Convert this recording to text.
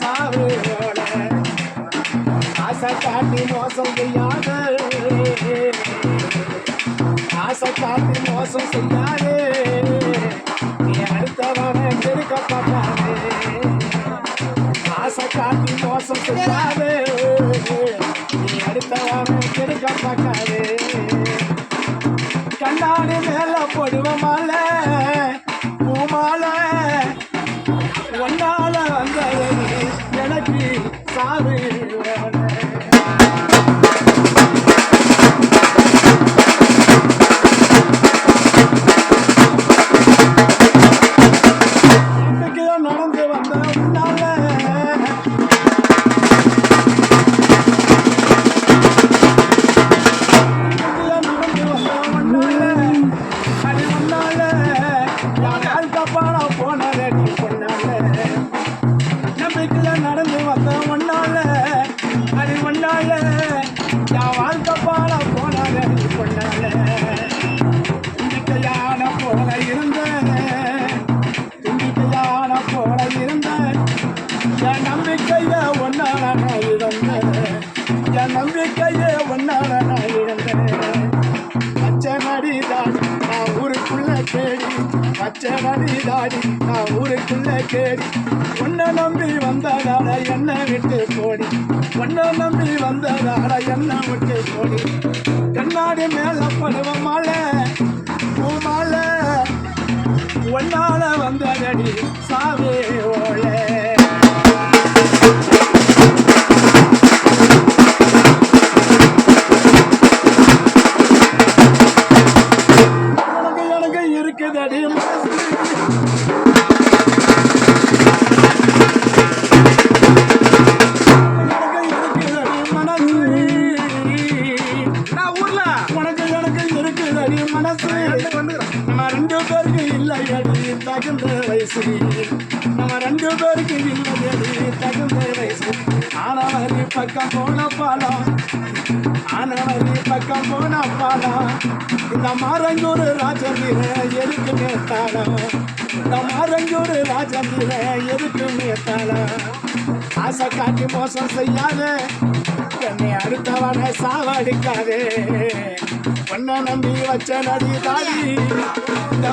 சாவோட ஆசை காட்டி மோசம் செய்யாத ஆசை காட்டி மோசம் செய்யாதே நீ அடுத்தவனை கெடுக்க ஆசை காட்டி மோசம் செய்யாதே நீ அடுத்தவனை கெடுக்க கண்ணாடி மேல போடுவ மாலை பூமாலை அடி ஒன்னால என் வாழ்க்கை பாட பொன்னால. தும்பிக்கையான போல இருந்த தும்பிக்கையான போல இருந்த என் நம்பிக்கைய ஒன்னால நான் இருந்தேன் என் நம்பிக்கையே ஒன்னால நான் இருந்தேன் பச்சை நடி தாடி நான் ஊருக்குள்ள கேடி உன்னை நம்பி வந்ததால என்ன விட்டு போடி. உன்னை நம்பி வந்ததால என்ன விட்டு போடி. கண்ணாடி மேல படுவ மாலை பூமாலை ஒன்னால வந்ததடி சாவே இல்லையடி தகுந்த வயசு நம்ம ரெண்டு பேருக்கு இல்லையடி தகுந்த வயசு ஆனவரி பக்கம் போன பாலம் ஆனவரி பக்கம் போன பாலா இந்த மாரஞ்சூர் ராஜந்திர எதுக்கு மேத்தாளம் இந்த மாரஞ்சூர் ராஜந்திர எதுக்கு மேத்தாளம் ஆசை காட்டி மோசம் செய்யாத என்னை அடுத்தவனை சாவடிக்காதே பொண்ணை நம்பி வச்ச நடி தாடி இந்த